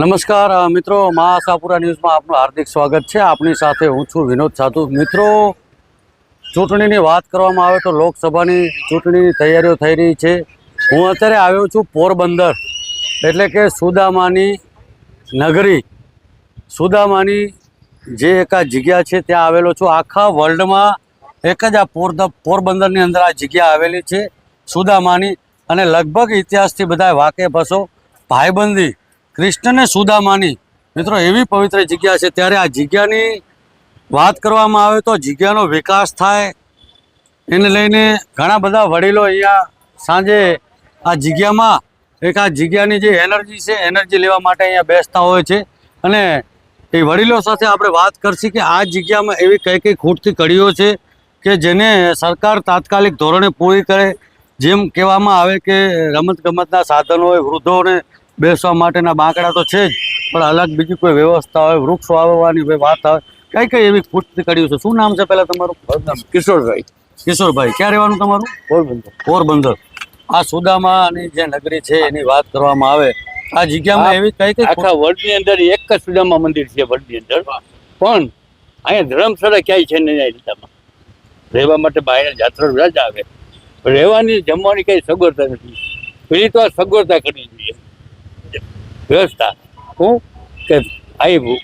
નમસ્કાર મિત્રો મા આશાપુરા ન્યૂઝમાં આપનું હાર્દિક સ્વાગત છે. આપની સાથે હું છું વિનોદ સાધુ. મિત્રો, ચૂંટણીની વાત કરવામાં આવે તો લોકસભાની ચૂંટણીની તૈયારીઓ થઈ રહી છે. હું અત્યારે આવ્યો છું પોરબંદર. એટલે કે સુદામાની નગરી. સુદામાની જે એક આ જગ્યા છે, ત્યાં આવેલો છું. આખા વર્લ્ડમાં એક જ આ પોર પોરબંદરની અંદર આ જગ્યા આવેલી છે, સુદામાની. અને લગભગ ઇતિહાસથી બધા વાકેફ હશો. ભાઈબંધી કૃષ્ણને સુદામાની મિત્રો, એવી પવિત્ર જગ્યા છે. ત્યારે આ જગ્યાની વાત કરવામાં આવે તો જગ્યાનો વિકાસ થાય. એને લઈને ઘણા બધા વડીલો અહીંયા સાંજે આ જગ્યામાં એક આ જગ્યાની જે એનર્જી છે, એનર્જી લેવા માટે અહીંયા બેસતા હોય છે. અને એ વડીલો સાથે આપણે વાત કરશી કે આ જગ્યામાં એવી કઈ કઈ ખૂટતી કડીઓ છે કે જેને સરકાર તાત્કાલિક ધોરણે પૂરી કરે. જેમ કહેવામાં આવે કે રમતગમતના સાધનો હોય, વૃદ્ધોને બેસવા માટેના બાંકડા તો છે જ પણ અલગ બીજી કોઈ વ્યવસ્થા હોય વૃક્ષ વાવવાની કોઈ વાત આવે કઈ કઈ એવી ખૂટતી કડીઓ છે? શું નામ છે પહેલાં તમારું? કિશોરભાઈ. કિશોરભાઈ ક્યાં રહેવાનું તમારું? પોરબંદર. પોરબંદર. આ સુદામાની જે નગરી છે એની વાત કરવામાં આવે. આ જગ્યામાં એવી કઈ કઈ આખા વર્લ્ડની અંદર એક જ સુદામા મંદિર છે વર્લ્ડની અંદર. પણ અહીંયા ધરમશાળા ક્યાંય છે નહીં રીતામાં રહેવા માટે બહાર જાત્રા રજા આવે. રહેવાની જમવાની કઈ સગવડતા નથી. પેલી તો આ સગવડતા કરવી જોઈએ વ્યવસ્થા. હું કે આવ્યું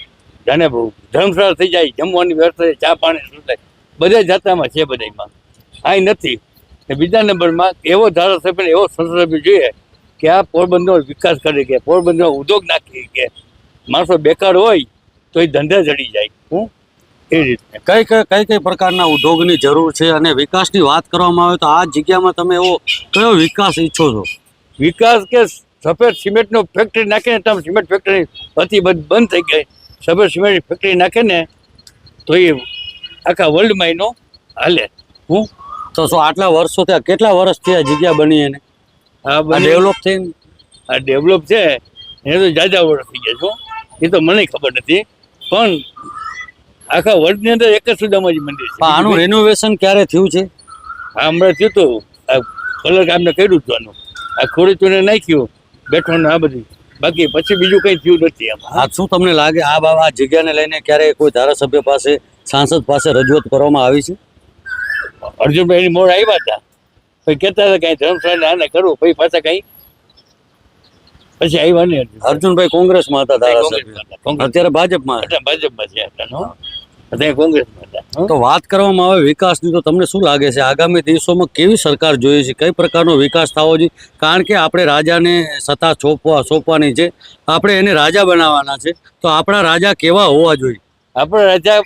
જાને બહુ ધર્મશાળા થઈ જાય જમવાની વ્યવસ્થા ચા પાણી શું થાય. બધા જાતામાં છે બધામાં અહીં નથી. ને બીજા નંબરમાં એવો ધારાસભ્ય એવો સંસદસભ્ય જોઈએ કે આ પોરબંદરનો વિકાસ કરી કે પોરબંદરનો ઉદ્યોગ નાખી કે માણસો બેકાર હોય તો એ ધંધા જડી જાય. હું એ રીતે કઈ કઈ કઈ કઈ પ્રકારના ઉદ્યોગની જરૂર છે અને વિકાસની વાત કરવામાં આવે તો આ જગ્યામાં તમે એવો કયો વિકાસ ઈચ્છો છો? વિકાસ કે સફેદ સિમેન્ટનો ફેક્ટરી નાખીને તમે સિમેન્ટ ફેક્ટરી હતી બધ બંધ થઈ ગઈ. સફેદ સિમેન્ટ ફેક્ટરી નાખે ને તો એ આખા વર્લ્ડમાં એનો હાલે. હું? તો શું આટલા વર્ષો થયા? કેટલા વર્ષથી આ જગ્યા બની એને? આ ડેવલપ થઈને? આ ડેવલપ છે એને તો જાજા વર્ષ થઈ ગયા છો. એ તો મને ખબર નથી. પણ આખા વર્લ્ડની અંદર એક જ સુદામાજી મંદિર પણ આનું છે રેનોવેશન ક્યારે થયું છે? આ હમણાં થયું હતું કલર કામને કર્યું હતું આનું. આ ખોડી ચૂને નાખ્યું. બેઠો ને આ બધી. બાકી પછી બીજું કઈ થયું નથી આ શું તમને લાગે? આ બાબા આ જગ્યાને લઈને ક્યારે કોઈ ધારાસભ્ય પાસે સાંસદ પાસે રજૂઆત કરવામાં આવી છે? અર્જુનભાઈ એની મોડ આવ્યા હતા. પછી કહેતા હતા કાંઈ ધર્મશાળા આને કરવું પછી પાછા કાંઈ? પછી આવ્યા નહીં અર્જુન અર્જુનભાઈ કોંગ્રેસમાં હતા ધારાસભ્ય. અત્યારે ભાજપમાં ભાજપમાં છે કોંગ્રેસમાં તો વાત કરવામાં આવે વિકાસની તો તમને શું લાગે છે? આગામી દિવસોમાં કેવી સરકાર જોઈએ છે? કઈ પ્રકારનો વિકાસ થવો જોઈએ? કારણ કે આપણે રાજાને સત્તા સોંપવા સોંપવાની છે. આપણે એને રાજા બનાવવાના છે. તો આપણા રાજા કેવા હોવા જોઈએ? આપણે રાજા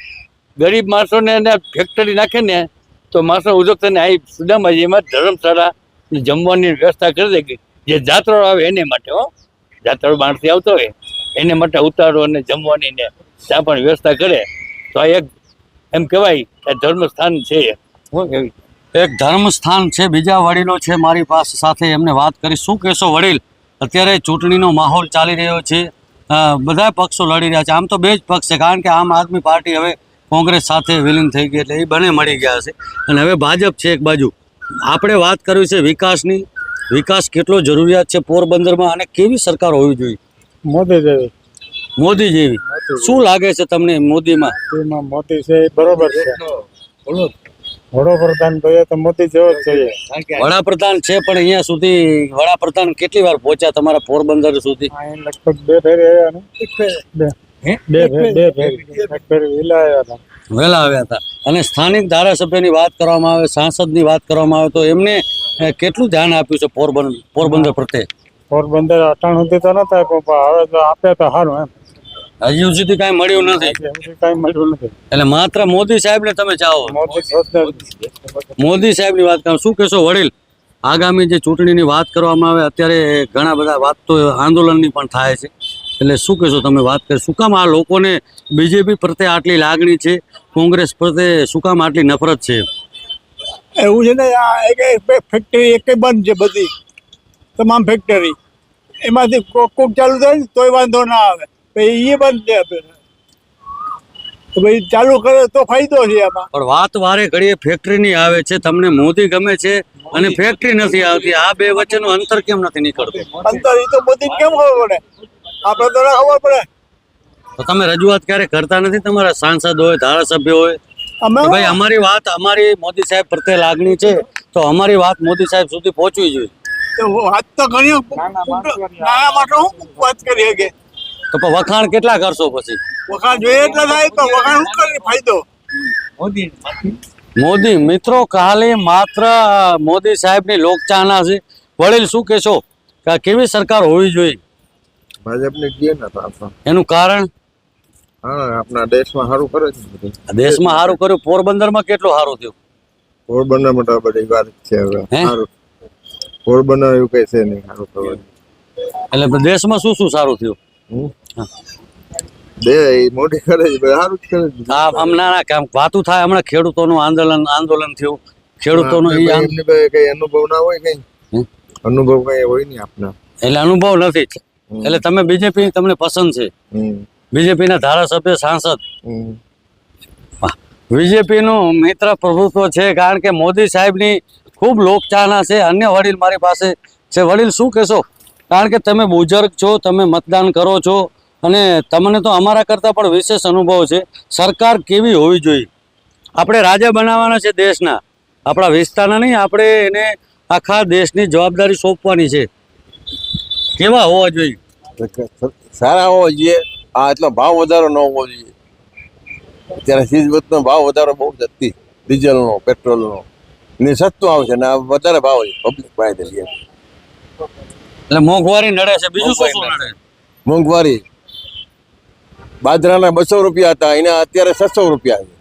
ગરીબ માણસોને એને ફેક્ટરી નાખે ને તો માણસો ઉદ્યોગ થઈને આ સુદામાજીમાં ધર્મશાળા જમવાની વ્યવસ્થા કરી દે કે જે જાત્રાળુ આવે એને માટે હો. જાત્રાળુ માણસથી આવતો હોય. એને માટે ઉતારો અને જમવાની ને ત્યાં પણ વ્યવસ્થા કરે. તો આ એક એમ કહેવાય કે ધર્મ સ્થાન છે એક ધર્મ સ્થાન છે બીજા વડીલો છે મારી પાસે સાથે એમને વાત કરી. શું કહેશો વડીલ? અત્યારે ચૂંટણીનો માહોલ ચાલી રહ્યો છે. બધા પક્ષો લડી રહ્યા છે. આમ તો બે જ પક્ષ છે કારણ કે આમ આદમી પાર્ટી હવે કોંગ્રેસ સાથે વિલીન થઈ ગઈ એટલે એ બંને મળી ગયા છે. અને હવે ભાજપ છે એક બાજુ. આપણે વાત કરવી છે વિકાસની. વિકાસ કેટલો જરૂરિયાત છે પોરબંદરમાં અને કેવી સરકાર હોવી જોઈએ? મોદી જેવી મોદી જેવી શું લાગે છે તમને મોદીમાં? એમાં મોદી છે બરોબર છે. વડાપ્રધાન કહીએ તો મોદી જેવો જ જોઈએ વડાપ્રધાન છે પણ અહીંયા સુધી વડાપ્રધાન કેટલી વાર પહોંચ્યા તમારા પોરબંદર સુધી? લગભગ બે ફેરી આવ્યા બે. બે ફેરી બે ફેરી. એક ફેરી વિલા આવ્યા હતા. વહેલા આવ્યા હતા. અને સ્થાનિક ધારાસભ્યની વાત કરવામાં આવે સાંસદની વાત કરવામાં આવે તો એમને કેટલું ધ્યાન આપ્યું છે પોરબંદર પોરબંદર પ્રત્યે? પોરબંદર અટાણ સુધી તો નતા પણ હવે તો આપે તો સારું એમ. હજી સુધી કાંઈ મળ્યું નથી. હજી મળ્યું નથી. એટલે માત્ર મોદી સાહેબ ને તમે ચાહો મોદી સાહેબની સાહેબની વાત કરો. શું કહેશો વડીલ? આગામી જે ચૂંટણીની વાત કરવામાં આવે અત્યારે ઘણા બધા વાત તો આંદોલનની પણ થાય છે. એટલે શું કહેશો તમે વાત કરી? શું કામ આ લોકોને બીજેપી પ્રત્યે આટલી લાગણી છે? કોંગ્રેસ પ્રત્યે શું કામ આટલી નફરત છે? એવું છે ને આ એક એક ફેક્ટરી એક બંધ છે બધી. તમામ ફેક્ટરી એમાંથી કોક કોક ચાલુ થાય ને તોય વાંધો ના આવે. પછી એ બંધ છે ભાઈ ચાલુ કરે તો ફાયદો છે પણ વાત વારે ઘડીએ ફેક્ટરીની આવે છે તમને મોદી ગમે છે અને ફેક્ટરી નથી આવતી. આ બે વચ્ચેનું અંતર કેમ નથી નીકળતું? અંતર એ તો મોદી કેમ ખબર પડે? આપણે તો ખબર પડે. તો તમે રજૂઆત ક્યારે કરતા નથી? તમારા સાંસદ હોય ધારાસભ્ય હોય. ભાઈ અમારી વાત અમારી મોદી સાહેબ પ્રત્યે લાગણી છે તો અમારી વાત મોદી સાહેબ સુધી પહોંચવી જોઈએ. વાત તો ઘણી નાના માટે હું વાત કરી શકે. તો વખાણ કેટલા કરશો પછી? વખાણ જોઈએ એટલા થાય તો વખાણ શું કરી ફાયદો? મોદી મિત્રો કાલે માત્ર મોદી સાહેબની લોકચાહના છે. વડીલ શું કહેશો? કે આ કેવી સરકાર હોવી જોઈએ? ભાજપને કીએ ને તો આપણે. એનું કારણ? હા આપણા દેશમાં સારું કરે છે દેશમાં સારું કર્યું. પોરબંદરમાં કેટલું સારું થયું? પોરબંદર માટે બધી વાત છે હવે. સારું. પોરબંદર એવું કઈ છે નહીં સારું કરવાનું એટલે દેશમાં શું શું સારું થયું? હમ? મોટી કરે છે સારું જ કરે છે. આ આમ ના ના કામ વાતું થાય હમણાં ખેડૂતોનું આંદોલન આંદોલન થયું. ખેડૂતોનું આપણે ઈ કઈ આમ- એમની પાસે કઈ અનુભવ ના હોય કઈ? અનુભવ કઈ હોય નહીં આપના. એટલે અનુભવ નથી. એટલે તમે બીજેપી તમને પસંદ છે. બીજેપીના ધારાસભ્ય સાંસદ. બીજેપી બીજેપીનું મિત્ર પ્રભુત્વ છે કારણ કે મોદી સાહેબની ખૂબ લોકચાહના છે. અન્ય વડીલ મારી પાસે છે. વડીલ શું કહેશો? કારણ કે તમે બુજર્ગ છો તમે મતદાન કરો છો. અને તમને તો અમારા કરતાં પણ વિશેષ અનુભવ છે સરકાર કેવી હોવી જોઈએ? આપણે રાજા બનાવવાના છે દેશના. આપણા વિસ્તારના નહીં આપણે એને આખા દેશની જવાબદારી સોંપવાની છે. કેવા હોવા જોઈએ? સારા હોવા જોઈએ. આ એટલો ભાવ વધારો ન હોવો જોઈએ. અત્યારે ચીજ વસ્તુનો ભાવ વધારો બહુ જતી ડીઝલનો પેટ્રોલનો. ને સસ્તું આવશે ને આ વધારે ભાવ છે પબ્લિક પાસે એટલે મોંઘવારી નડે છે. બીજું શું નડે. મોંઘવારી. બાજરાના બસો રૂપિયા હતા એના અત્યારે છસો રૂપિયા છે.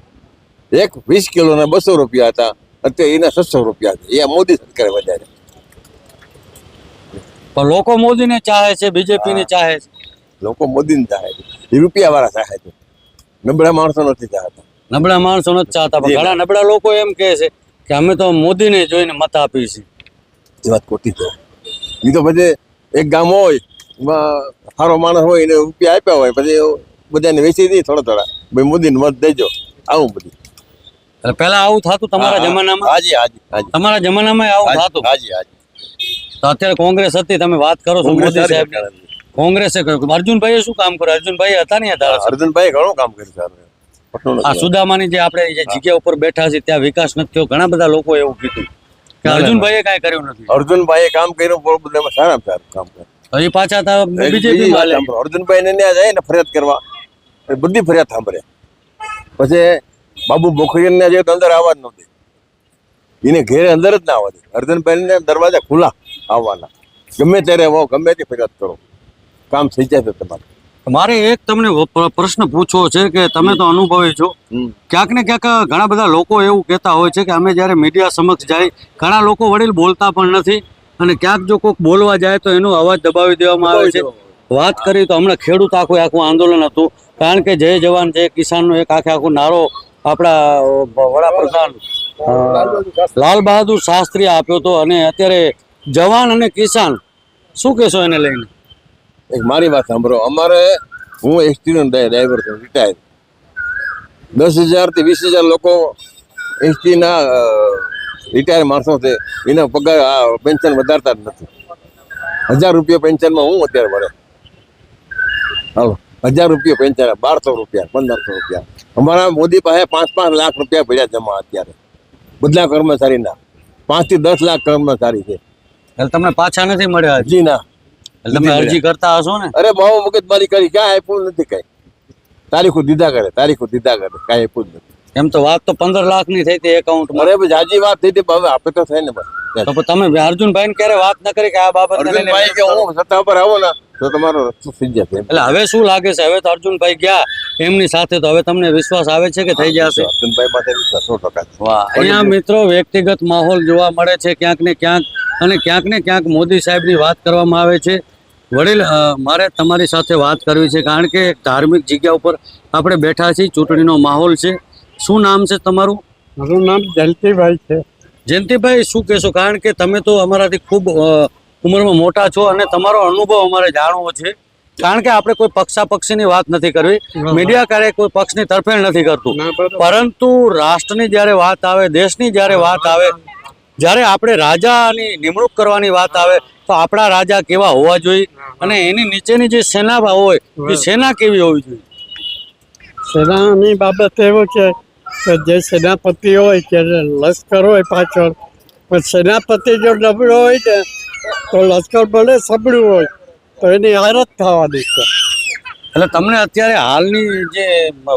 એક વીસ કિલોના બસો રૂપિયા હતા અત્યારે એના છસો રૂપિયા છે. એ મોદી સરકારે વધારે પણ લોકો મોદીને ચાહે છે બીજેપીને ચાહે છે. લોકો મોદીને ચાહે છે. એ રૂપિયા વાળા ચાહે છે. નબળા માણસો નથી ચાહતા. નબળા માણસો નથી ચાહતા પણ ઘણા નબળા લોકો એમ કહે છે કે અમે તો મોદીને જોઈને મત આપીએ છીએ. એ વાત ખોટી છે. એ તો પછી એક ગામ હોય એમાં સારો માણસ હોય એને રૂપિયા આપ્યા હોય પછી બધાને વેચી દઈએ થોડા થોડા. ભાઈ મોદીને મત દેજો. આવું બધું. એટલે પહેલા આવું થતું તમારા જમાનામાં? હાજી હાજી હાજી. તમારા જમાનામાં આવું થતું? હાજી હાજી. તો અત્યારે કોંગ્રેસ હતી તમે વાત કરો છો મોદી સાહેબ કોંગ્રેસે કહ્યું અર્જુનભાઈએ શું કામ કર્યું? અર્જુનભાઈ હતા ને અર્જુનભાઈ ઘણું કામ કર્યું સારું આ સુદામાની જે આપણે જે જગ્યા ઉપર બેઠા છે ત્યાં વિકાસ નથી થયો. ઘણા બધા લોકો એવું કીધું કે. અર્જુનભાઈએ કાંઈ કર્યું નથી. અર્જુનભાઈએ કામ કર્યું પોરબંદરમાં સારામાં સારું કામ કર્યું. હજી પાછા બીજેપી અર્જુનભાઈ ને ત્યાં જાય ને ફરિયાદ કરવા. એ બધી ફરિયાદ સાંભળે. પછી બાબુ બોખરીને જે અંદર આવવા જ નહોતી એને ઘેરે અંદર જ ના આવવા દે. અર્જુનભાઈને દરવાજા ખુલ્લા આવવાના. ગમે ત્યારે આવો ગમે તે ફરિયાદ કરો. કામ થઈ જશે તમારે. મારે એક તમને પ્રશ્ન પૂછવો છે કે તમે તો અનુભવી છો. ક્યાંક ને ક્યાંક ઘણા બધા લોકો એવું કહેતા હોય છે કે અમે જ્યારે મીડિયા સમક્ષ જાય ઘણા લોકો વડીલ બોલતા પણ નથી. અને ક્યાંક જો કોઈક બોલવા જાય તો એનો અવાજ દબાવી દેવામાં આવે છે. વાત કરી તો હમણાં ખેડૂત આખું આખું આંદોલન હતું. કારણ કે જય જવાન જય કિસાનનો એક આખે આખો નારો આપણા વડાપ્રધાન લાલ બહાદુર શાસ્ત્રી આપ્યો હતો અને અત્યારે જવાન અને કિસાન, શું કહેશો એને લઈને? એક મારી વાત સાંભળો. અમારે, હું એસટીનો ડ્રાઈવર છું રિટાયર દસ હજારથી વીસ હજાર લોકો એસટીના રિટાયર માણસો છે. એના પગાર પેન્શન વધારતા જ નથી. હજાર રૂપિયા પેન્શનમાં હું અત્યારે મળે હાલો. હજાર રૂપિયા પેન્શન બારસો રૂપિયા પંદરસો રૂપિયા. અમારા મોદી પાસે પાંચ પાંચ લાખ રૂપિયા પડ્યા જમા અત્યારે. બધા કર્મચારીના. પાંચથી દસ લાખ કર્મચારી છે. એટલે તમને પાછા નથી મળ્યા. હજી? ના. તમે અરજી કરતા હશો ને? અરે બહુ મુકદમારી કરી. ક્યાં આપ્યું નથી કઈ. તારીખો દીધા કરે તારીખો દીધા કરે. કાંઈ આપ્યું જ નથી. એમ તો વાત તો પંદર લાખની થઈ હતી એકાઉન્ટ અરે જાજી વાત થઈ હતી હવે આપે તો થાય ને બસ. તો તમે અર્જુનભાઈ ને ક્યારે વાત ન કરી કે આ બાબત હું સત્તા પર આવો ને તો તમારો રસ્તો થઈ જશે એટલે હવે શું લાગે છે? હવે તો અર્જુનભાઈ ગયા. એમની સાથે તો હવે તમને વિશ્વાસ આવે છે કે થઈ જશે? અર્જુનભાઈ માટે વિશ્વાસ સો ટકા અહીંયા મિત્રો વ્યક્તિગત માહોલ જોવા મળે છે ક્યાંક ને ક્યાંક અને ક્યાંક ને ક્યાંક મોદી સાહેબની વાત કરવામાં આવે છે. વડીલ મારે તમારી સાથે વાત કરવી છે કારણ કે એક ધાર્મિક જગ્યા ઉપર આપણે બેઠા છીએ ચૂંટણીનો માહોલ છે. શું નામ છે તમારું? મારું નામ જયંતિભાઈ છે. જયંતિભાઈ શું કહેશો? કારણ કે તમે તો અમારાથી ખૂબ ઉંમરમાં મોટા છો અને તમારો અનુભવ અમારે જાણવો છે. કારણ કે આપણે કોઈ પક્ષાપક્ષીની વાત નથી કરવી. મીડિયા ક્યારેય કોઈ પક્ષની તરફેણ નથી કરતું. પરંતુ રાષ્ટ્રની જ્યારે વાત આવે દેશની જ્યારે વાત આવે જ્યારે આપણે રાજાની નિમણૂક કરવાની વાત આવે તો આપણા રાજા કેવા હોવા જોઈએ અને એની નીચેની જે સેના હોય એ સેના કેવી હોવી જોઈએ? સેનાની બાબત એવું છે કે જે સેનાપતિ હોય ત્યારે લશ્કર હોય પાછળ પણ સેનાપતિ જો નબળો હોય ને તો લશ્કર ભલે સબળું હોય તો એની હારત થવાની છે. એટલે તમને અત્યારે હાલની જે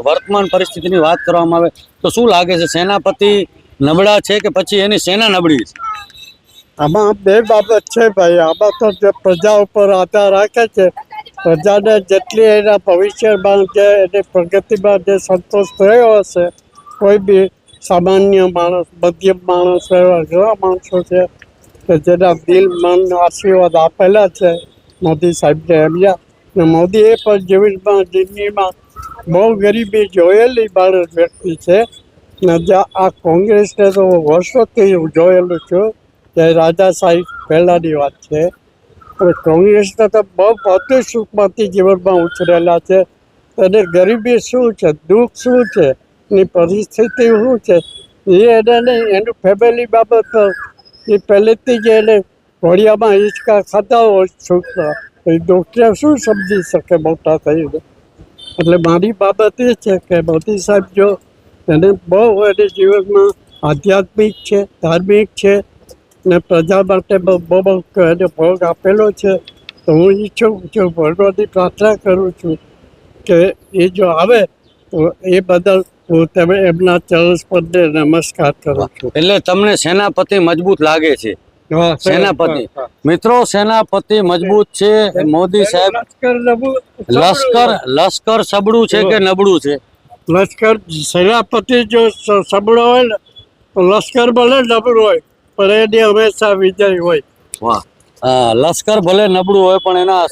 વર્તમાન પરિસ્થિતિની વાત કરવામાં આવે તો શું લાગે છે? સેનાપતિ નબળા છે કે પછી એની સેના નબળી છે? આમાં બે બાબત છે ભાઈ. આમાં તો જે પ્રજા ઉપર આધાર રાખે છે. પ્રજાને જેટલી એના ભવિષ્યમાં જે એની પ્રગતિમાં જે સંતોષ થયો હશે કોઈ બી સામાન્ય માણસ મધ્યમ માણસ એવા ઘણા માણસો છે કે જેના દિલ, મન, આશીર્વાદ આપેલા છે, મોદી સાહેબને એમના ને મોદીએ પણ જીવનમાં, જિંદગીમાં બહુ ગરીબી જોયેલી બાળક વ્યક્તિ છે. ને આ કોંગ્રેસને તો વર્ષોથી હું જોયેલું છું કે સાહેબ પહેલાંની વાત છે. હવે કોંગ્રેસને તો બહુ બધું સુખમાંથી જીવનમાં ઉછરેલા છે. અને ગરીબી શું છે? દુઃખ શું છે? એની પરિસ્થિતિ શું છે? એ એને નહીં, એનું ફેમિલી બાબત એ પહેલેથી જ એને ઘોડિયામાં હિંચકા ખાતા હોય સુખના એ દુઃખને શું સમજી શકે મોટા થઈને? એટલે મારી બાબત એ છે કે મોદી સાહેબ જો એને બહુ એને જીવનમાં આધ્યાત્મિક છે, ધાર્મિક છે, ને પ્રજા માટે બહુ બહુ એને ભોગ આપેલો છે, તો હું ઈચ્છું છું ભગવાનની પ્રાર્થના કરું છું કે એ જો આવે, તો એ બદલ હું તમે એમના ચરણ સ્પર્ધે નમસ્કાર કરું છું. એટલે તમને સેનાપતિ મજબૂત લાગે છે. સેનાપતિ. મિત્રો સેનાપતિ મજબૂત છે મોદી સાહેબ લશ્કર લશ્કર સબડું છે કે નબળું છે? લશ્કર સેનાપતિ જો સબળો હોય ને તો લશ્કર ભલે નબળું હોય પણ એની હંમેશા વિજય હોય. વાહ. લશ્કર ભલે નબળું હોય પણ એના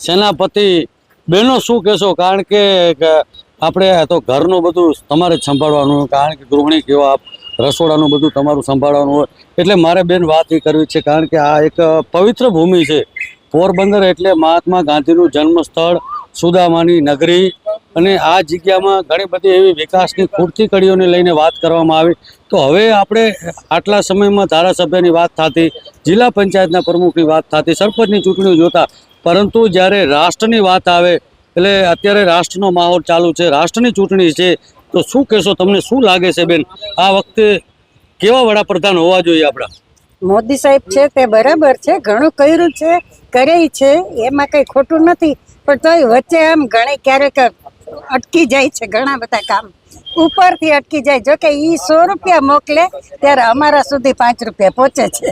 સેનાપતિ બેનો શું કહેશો? કારણ કે આપણે તો ઘરનું બધું તમારે જ સંભાળવાનું કારણ કે ગૃહિણી આપ, રસોડાનું બધું તમારું સંભાળવાનું હોય. એટલે મારે બેન વાત એ કરવી છે, કારણ કે આ એક પવિત્ર ભૂમિ છે. પોરબંદર એટલે મહાત્મા ગાંધીનું જન્મસ્થળ સુદામાની નગરી. અને આ જગ્યામાં ઘણી બધી એવી વિકાસની ખૂટતી કડીઓને લઈને વાત કરવામાં આવી. તો હવે આપણે આટલા સમયમાં ધારાસભ્યની વાત થતી, જિલ્લા પંચાયતના પ્રમુખની વાત થતી, સરપંચની ચૂંટણીઓ જોતા, પરંતુ જ્યારે રાષ્ટ્રની વાત આવે એટલે અત્યારે રાષ્ટ્રનો માહોલ ચાલુ છે, રાષ્ટ્રની ચૂંટણી છે. તો શું કહેશો તમને, શું લાગે છે બેન? આ વખતે કેવા વડાપ્રધાન હોવા જોઈએ આપણા? મોદી સાહેબ છે તે બરાબર છે, ઘણું કર્યું છે કરે છે, એમાં કઈ ખોટું નથી. પણ તોય વચ્ચે આમ ઘણે ક્યારેક અટકી જાય છે ઘણા બધા કામ. ઉપરથી અટકી જાય. જો કે એ સો રૂપિયા મોકલે, ત્યારે અમારા સુધી પાંચ રૂપિયા પહોંચે છે.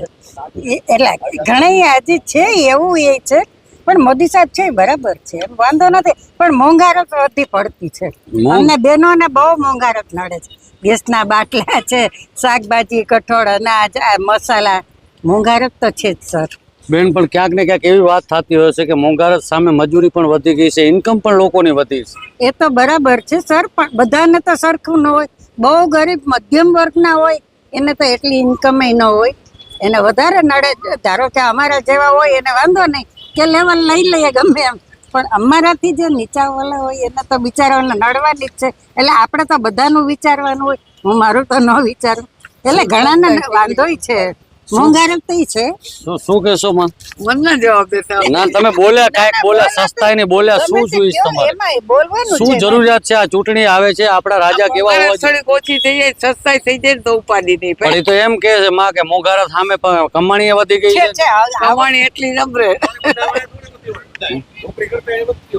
એટલે ઘણા હજી છે એવું એ છે. પણ મોદી સાહેબ છે બરાબર છે. એમ વાંધો નથી. પણ મોંઘારત વધી પડતી છે. અમને બહેનોને બહુ મોંઘારત નડે છે. ગેસના બાટલા છે શાકભાજી કઠોળ અનાજ મસાલા. મોંઘારત તો છે જ સર. બેન પણ ક્યાંક ને ક્યાંક એવી વાત થતી હોય છે કે મોંઘારત સામે મજૂરી પણ વધી ગઈ છે ઇન્કમ પણ લોકોની વધી છે. એ તો બરાબર છે સર પણ બધાને તો સરખું ન હોય. બહુ ગરીબ મધ્યમ વર્ગના હોય એને તો એટલી ઇન્કમ ન હોય. એને વધારે નડે. ધારો કે અમારા જેવા હોય એને વાંધો નહીં. કે લેવલ લઈ લઈએ ગમે એમ. પણ અમારાથી જે નીચાવાળા હોય એને તો બિચારાઓને નડવાની જ છે. એટલે આપણે તો બધાનું વિચારવાનું હોય હું મારું તો ન વિચારું. એટલે ઘણાને વાંધોય છે. તો છે? શું શું કહેશો માં મને જવાબ દેતા ના તમે બોલ્યા કાંઈક બોલ્યા સસ્તાઈ ને બોલ્યા શું જોઈશ તમારે? શું જરૂરિયાત છે? આ ચૂંટણી આવે છે આપણા રાજા કેવા હોવા જોઈએ? ઓછી થઈ જાય સસ્તાઈ થઈ જાય તો ઉપાડી નહીં પણ તો એમ કે છે માં કે મોંઘારત સામે પણ કમાણી વધી ગઈ છે કમાણી એટલી નબરે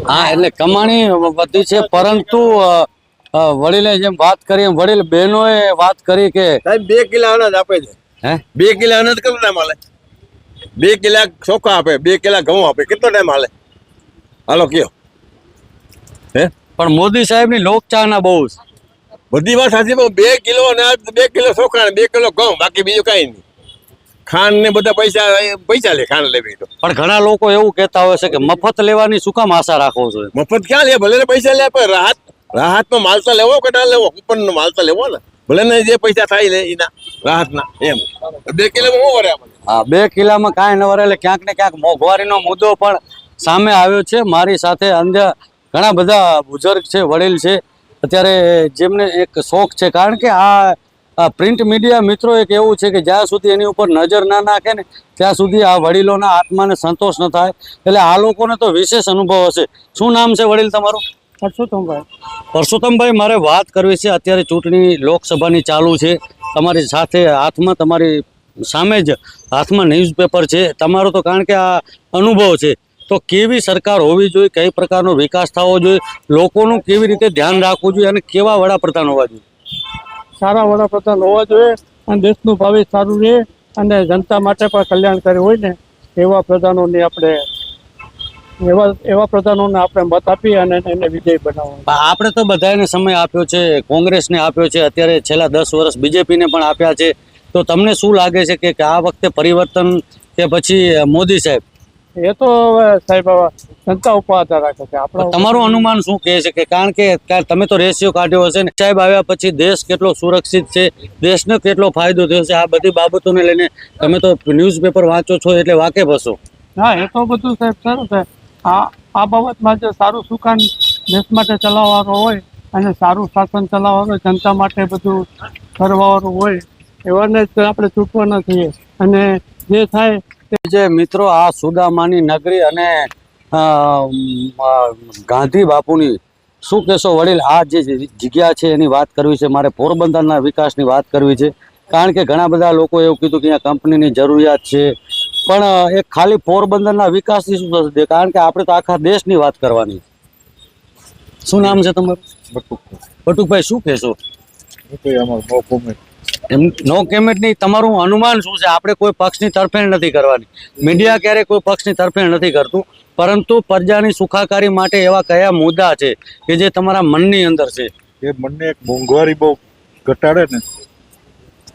હા એટલે કમાણી વધી છે પરંતુ વડીલે જેમ વાત કરી એમ વડીલ બહેનોએ વાત કરી કે બે કિલા અનાજ આપે છે. હે? બે કિલા અનાજ કેટલો ટાઈમ હાલે બે કિલા ચોખા આપે બે કિલા ઘઉં આપે કેટલો ટાઈમ હાલે? હાલો કયો. હે? પણ મોદી સાહેબની લોકચાહના બહુ છે. બધી વાત સાચી બે કિલો અનાજ બે કિલો ચોખા બે કિલો ઘઉં બાકી બીજું કાંઈ નહીં. ખાંડ ને બધા પૈસા પૈસા લે ખાંડ લેવી તો. પણ ઘણા લોકો એવું કહેતા હોય છે કે મફત લેવાની શું કામ આશા રાખો છો? મફત ક્યાં લે? ભલે પૈસા લે પણ રાહત રાહત નો માલ તો લેવો કે ના લેવો? કૂપન નો માલ તો લેવો ને. ભલે ને જે પૈસા થાય લે એના રાહત ના એમ બે કિલો શું વરે હા બે કિલ્લામાં કાંઈ ન વરે એટલે ક્યાંક ને ક્યાંક મોંઘવારીનો મુદ્દો પણ સામે આવ્યો છે. મારી સાથે અંદર ઘણા બધા બુઝુર્ગ છે વડીલ છે. અત્યારે જેમને એક શોખ છે કારણ કે આ આ પ્રિન્ટ મીડિયા મિત્રો એક એવું છે કે જ્યાં સુધી એની ઉપર નજર ના નાખે ને ત્યાં સુધી આ વડીલોના આત્માને સંતોષ ન થાય. એટલે આ લોકોને તો વિશેષ અનુભવ હશે. શું નામ છે વડીલ તમારું? પરસોત્તમભાઈ. પરસોત્તમભાઈ મારે વાત કરવી છે. અત્યારે ચૂંટણી લોકસભાની ચાલુ છે. તમારી સાથે હાથમાં તમારી સામે જ હાથમાં ન્યૂઝપેપર છે. તમારો તો કારણ કે આ અનુભવ છે. તો કેવી સરકાર હોવી જોઈએ? કઈ પ્રકારનો વિકાસ થવો જોઈએ? લોકોનું કેવી રીતે ધ્યાન રાખવું જોઈએ? અને કેવા વડાપ્રધાન હોવા જોઈએ? સારા વડાપ્રધાન હોવા જોઈએ અને દેશનું ભાવિ સારું રહે અને જનતા માટે પણ કલ્યાણકારી હોય ને એવા પ્રધાનોની આપણે એવા એવા પ્રધાનોને આપણે મત આપી અને એને વિજય બનાવવા પણ આપણે તો બધાને સમય આપ્યો છે કોંગ્રેસને આપ્યો છે અત્યારે છેલ્લા દસ વર્ષ બીજેપીને પણ આપ્યા છે. તો તમને શું લાગે છે કે આ વખતે પરિવર્તન કે પછી મોદી સાહેબ? એ તો સાહેબ જનતા ઉપર આધાર રાખે છે. આપણે તમારું અનુમાન શું કહે છે કે કારણ કે તમે તો રેશિયો કાઢ્યો હશે ને સાહેબ આવ્યા પછી દેશ કેટલો સુરક્ષિત છે દેશને કેટલો ફાયદો થયો છે આ બધી બાબતોને લઈને તમે તો ન્યૂઝપેપર વાંચો છો એટલે વાકેફ હશો. હા એ તો બધું સાહેબ સારું છે. આ આ બાબતમાં જે સારું સુકાન દેશ માટે ચલાવવાનું હોય અને સારું શાસન ચલાવવાનું હોય, જનતા માટે બધું કરવાનું હોય એવાને જ આપણે ચૂંટવાના છીએ. અને જે થાય જે મિત્રો આ સુદામાની નગરી અને ગાંધી બાપુની, શું કહેશો વડીલ, આ જે જગ્યા છે એની વાત કરવી છે, મારે પોરબંદરના વિકાસની વાત કરવી છે. કારણ કે ઘણા બધા લોકો એવું કીધું કે અહીંયા કંપનીની જરૂરિયાત છે પણ એક ખાલી પોરબંદરના વિકાસથી શું થશે? કારણ કે આપણે તો આખા દેશની વાત કરવાની. શું નામ છે તમારું? બટુકભાઈ. શું કહેશો? એમ નો કેમેટ નહીં તમારું અનુમાન શું છે? આપણે કોઈ પક્ષની તરફેણ નથી કરવાની. મીડિયા ક્યારેય કોઈ પક્ષની તરફેણ નથી કરતું. પરંતુ પ્રજાની સુખાકારી માટે એવા કયા મુદ્દા છે કે જે તમારા મનની અંદર છે? એ મનને એક મોંઘવારી બહુ ઘટાડે ને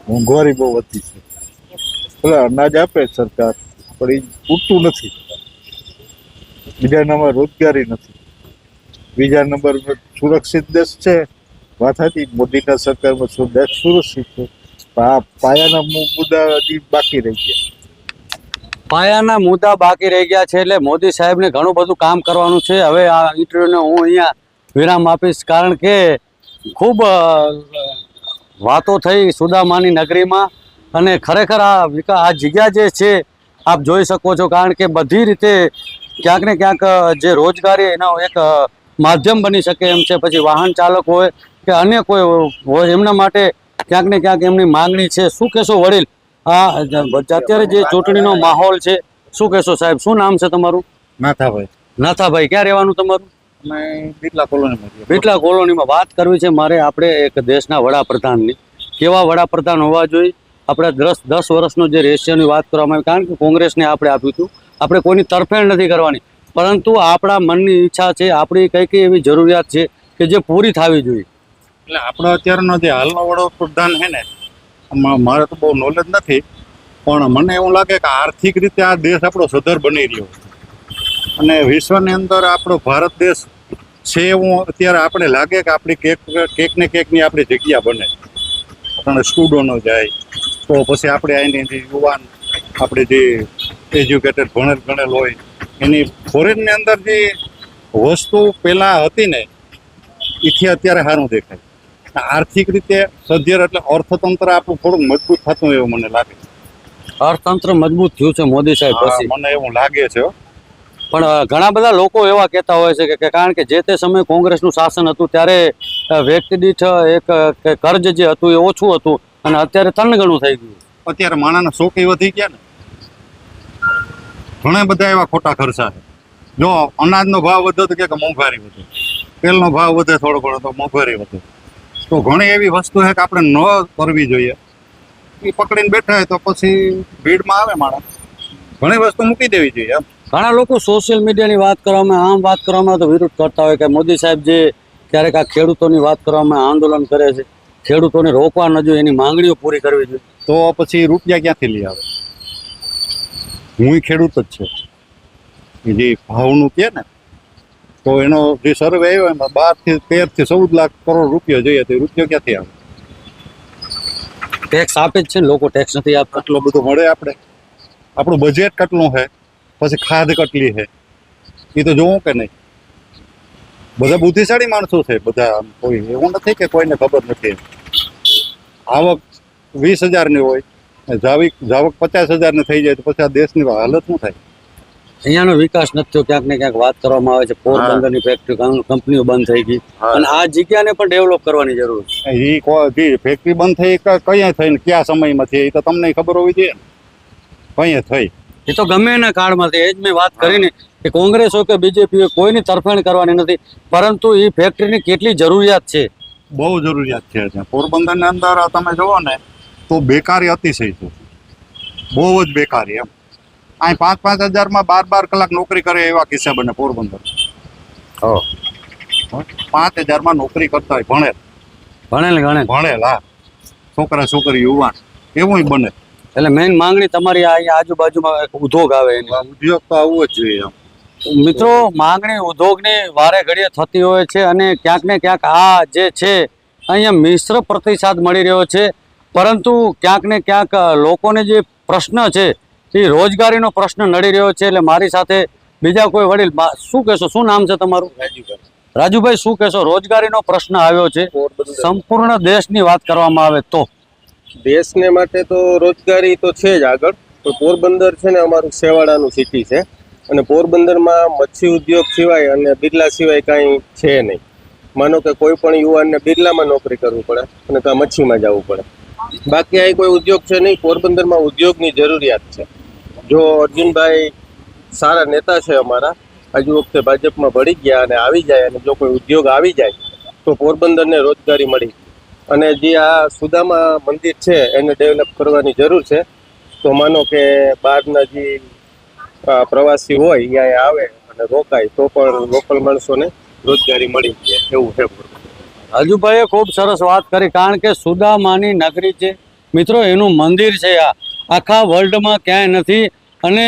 મોંઘવારી બહુ વધી છે. એટલે અનાજ આપે સરકાર. પણ એ પૂરતું નથી. બીજા નંબર રોજગારી નથી. બીજા નંબર સુરક્ષિત દેશ છે. વાત હતી મોદીના સરકારમાં દેશ સુરક્ષિત છે? આ પાયાના મુદ્દા બાકી રહી ગયા. પાયાના મુદ્દા બાકી રહી ગયા છે એટલે મોદી સાહેબને ઘણું બધું કામ કરવાનું છે. હવે આ ઇન્ટરવ્યુને હું અહીંયા વિરામ આપીશ કારણ કે ખૂબ વાતો થઈ સુદામાની નગરીમાં અને ખરેખર આ વિકા, આ જગ્યા જે છે આપ જોઈ શકો છો કારણ કે બધી રીતે ક્યાંક ને ક્યાંક જે રોજગારી એનો એક માધ્યમ બની શકે એમ છે. પછી વાહન ચાલક હોય કે અન્ય કોઈ હોય એમના માટે ક્યાંક ને ક્યાંક એમની માંગણી છે. શું કહેશો વડીલ? હા અત્યારે જે ચૂંટણીનો માહોલ છે શું કહેશો સાહેબ? શું નામ છે તમારું? નાથાભાઈ. નાથાભાઈ ક્યાં રહેવાનું તમારું? બીટલા કોલોની કોલોનીમાં બીટલા કોલોનીમાં વાત કરવી છે. મારે આપણે એક દેશના વડાપ્રધાનની. કેવા વડાપ્રધાન હોવા જોઈએ? આપણે દસ દસ વર્ષનો જે રેશિયોની વાત કરવામાં આવી, કારણ કે કોંગ્રેસને આપણે આપ્યું હતું. આપણે કોઈની તરફેણ નથી કરવાની. પરંતુ આપણા મનની ઈચ્છા છે, આપણી કઈ કઈ એવી જરૂરિયાત છે કે જે પૂરી થવી જોઈએ. એટલે આપણો અત્યારનો જે હાલનો વડાપ્રધાન છે ને મારે તો બહુ નોલેજ નથી, પણ મને એવું લાગે કે આર્થિક રીતે આ દેશ આપણો સધર બની રહ્યો. અને વિશ્વની અંદર આપણો ભારત દેશ છે એવું અત્યારે આપણે લાગે કે આપણી કેક કેક ને કેકની આપણી જગ્યા બને. અને સ્ટુડન્ટો જાય તો પછી આપણે અહીંની જે યુવાન આપણે જે એજ્યુકેટેડ ભણેલ ગણેલ હોય એની ફોરેનની અંદર જે વસ્તુ પહેલાં હતી ને એથી અત્યારે સારું દેખાય. આર્થિક રીતે સધ્યર એટલે અર્થતંત્ર આપણું થોડુંક મજબૂત થતું એવું મને લાગે. અર્થતંત્ર મજબૂત થયું છે મોદી સાહેબ પછી. મને એવું લાગે છે. પણ ઘણા બધા લોકો એવા કહેતા હોય છે કે- કારણ કે જે તે સમયે કોંગ્રેસનું શાસન હતું ત્યારે વ્યક્તિ દીઠ એક કે કર્જ જે હતું એ ઓછું હતું. અને અત્યારે ત્રણ ગણું થઈ ગયું. અત્યારે માણાના શોખી વધી ગયા ને. ઘણા બધા એવા ખોટા ખર્ચા છે. જો અનાજનો ભાવ વધે તો કે મોંઘવારી વધે. તેલનો ભાવ વધે થોડો ઘણો તો મોંઘવારી વધે. તો ઘણી એવી વસ્તુ છે કે આપણે ન કરવી જોઈએ. એ પકડીને બેઠા હોય તો પછી ભીડમાં આવે માણસ. ઘણી વસ્તુ મૂકી દેવી જોઈએ ઘણા લોકો સોશિયલ મીડિયાની વાત કરવામાં આમ વાત કરવામાં તો વિરોધ કરતા હોય કે મોદી સાહેબ જે ક્યારેક આ ખેડૂતોની વાત કરવામાં આંદોલન કરે છે. ખેડૂતોને રોકવા ન જોઈએ એની માંગણીઓ પૂરી કરવી જોઈએ. તો પછી રૂપિયા ક્યાંથી લઈ આવે? હું ખેડૂત જ છે. જે ભાવનું કે ને તો એનો જે સર્વે આવ્યો એમાં બારથી તેરથી ચૌદ લાખ કરોડ રૂપિયા જોઈએ તો રૂપિયા ક્યાંથી આવે? ટેક્સ આપે જ છે ને લોકો ટેક્સ નથી આપતા. એટલો બધો મળે આપણે. આપણું બજેટ કેટલું છે? પછી ખાધ કેટલી છે? એ તો જોવું કે નહીં? બધા બુદ્ધિશાળી માણસો છે બધા કોઈ એવું નથી કે કોઈને ખબર નથી. આવક વીસ હજારની હોય જાવિક જાવક પચાસ હજારની થઈ જાય તો પછી આ દેશની હાલત શું થાય? અહીંયાનો વિકાસ નથી થયો ક્યાંક ને ક્યાંક વાત કરવામાં આવે છે પોરબંદરની ફેક્ટરી કંપનીઓ બંધ થઈ ગઈ. અને આ જગ્યાને પણ ડેવલપ કરવાની જરૂર છે. એ ફેક્ટરી બંધ થઈ કયા થઈ ને કયા સમયમાં થઈ એ તો તમને ખબર હોવી જોઈએ કઈ થઈ? એ તો ગમે એના કાળમાંથી એ જ મેં વાત કરીને કે કોંગ્રેસ હોય કે બીજેપી હોય કોઈની તરફેણ કરવાની નથી. પરંતુ એ ફેક્ટરીની કેટલી જરૂરિયાત છે? બહુ જરૂરિયાત છે પોરબંદરની અંદર તમે જુઓ ને તો બેકારી અતિશય છે. બહુ જ બેકારી એમ. અહીં પાંચ પાંચ હજારમાં બાર બાર કલાક નોકરી કરે એવા કિસ્સા બને પોરબંદર. પાંચ હજારમાં નોકરી કરતા હોય ભણેલ. ભણેલ ગણે ભણેલ હા. છોકરા છોકરી યુવાન. એવું બને. એટલે મેઇન માંગણી તમારી આ અહીંયા આજુબાજુમાં એક ઉદ્યોગ આવે એની. ઉદ્યોગ તો આવવો જ જોઈએ મિત્રો માંગણી ઉદ્યોગની વારે ઘડીએ થતી હોય છે અને ક્યાંક ને ક્યાંક આ જે છે અહીંયા મિશ્ર પ્રતિસાદ મળી રહ્યો છે. પરંતુ ક્યાંક ને ક્યાંક લોકોને જે પ્રશ્ન છે એ રોજગારીનો પ્રશ્ન નડી રહ્યો છે. એટલે મારી સાથે બીજા કોઈ વડીલ શું કહેશો? શું નામ છે તમારું? રાજુભાઈ. શું કહેશો? રોજગારીનો પ્રશ્ન આવ્યો છે. સંપૂર્ણ દેશની વાત કરવામાં આવે તો. દેશને માટે તો રોજગારી તો છે જ આગળ તો પોરબંદર છે ને અમારું સેવાડાનું સિટી છે. અને પોરબંદરમાં મચ્છી ઉદ્યોગ સિવાય અને બિરલા સિવાય કાંઈ છે નહીં. માનો કે કોઈ પણ યુવાનને બિરલામાં નોકરી કરવી પડે અને કાં મચ્છીમાં જવું પડે. બાકી અહીં કોઈ ઉદ્યોગ છે નહીં, પોરબંદરમાં ઉદ્યોગની જરૂરિયાત છે. જો અર્જુનભાઈ સારા નેતા છે અમારા, હજુ વખતે ભાજપમાં ભળી ગયા અને આવી જાય અને જો કોઈ ઉદ્યોગ આવી જાય, તો પોરબંદરને રોજગારી મળી અને જે આ સુદામા મંદિર છે, એને ડેવલપ કરવાની જરૂર છે. તો માનો કે બહારના જે પ્રવાસી હોય અહીંયા આવે અને રોકાય, તો પણ લોકલ માણસોને રોજગારી મળી જાય એવું છે. હજુભાઈએ ખૂબ સરસ વાત કરી, કારણ કે સુદામાની નગરી છે. મિત્રો, એનું મંદિર છે આ. આખા વર્લ્ડમાં ક્યાંય નથી અને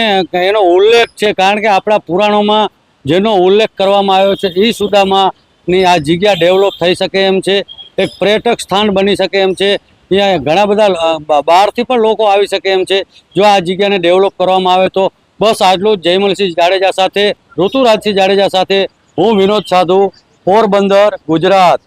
એનો ઉલ્લેખ છે, કારણ કે આપણા પુરાણોમાં જેનો ઉલ્લેખ કરવામાં આવ્યો છે એ સુદામાની આ જગ્યા ડેવલપ થઈ શકે એમ છે. એક પર્યટક સ્થાન બની શકે એમ છે. ત્યાં ઘણા બધા બહારથી પણ લોકો આવી શકે એમ છે. જો આ જગ્યાને ડેવલપ કરવામાં આવે તો બસ આટલું જ જયમલસિંહ જાડેજા સાથે, ઋતુરાજસિંહ જાડેજા સાથે હું વિનોદ સાધુ, પોરબંદર, ગુજરાત.